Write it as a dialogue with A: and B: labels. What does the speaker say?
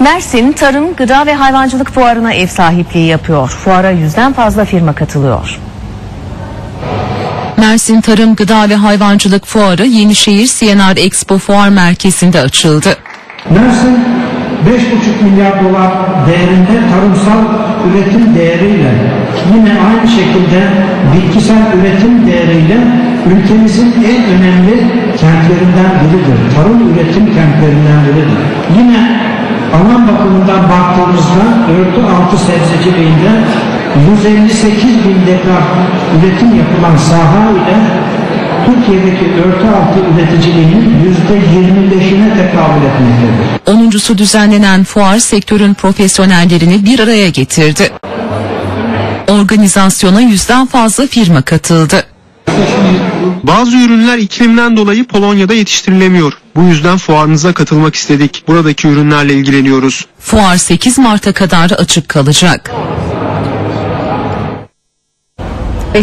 A: Mersin Tarım, Gıda ve Hayvancılık Fuarı'na ev sahipliği yapıyor. Fuara yüzden fazla firma katılıyor.
B: Mersin Tarım, Gıda ve Hayvancılık Fuarı Yenişehir CNR Expo Fuar Merkezi'nde açıldı.
C: Mersin 5,5 milyar dolar değerinde tarımsal üretim değeriyle yine aynı şekilde bitkisel üretim değeriyle ülkemizin en önemli kentlerinden biridir. Tarım üretim kentlerinden biridir. Yine alan bakımından baktığımızda örtü altı sebzeciliğinde 158 bin dekar üretim yapılan saha ile Türkiye'deki örtü altı üreticiliğinin %25'ine tekabül etmektedir.
B: 10.sü düzenlenen fuar sektörün profesyonellerini bir araya getirdi. Organizasyona yüzden fazla firma katıldı.
D: Bazı ürünler iklimden dolayı Polonya'da yetiştirilemiyor. Bu yüzden fuarınıza katılmak istedik. Buradaki ürünlerle ilgileniyoruz.
B: Fuar 8 Mart'a kadar açık kalacak.
A: Ve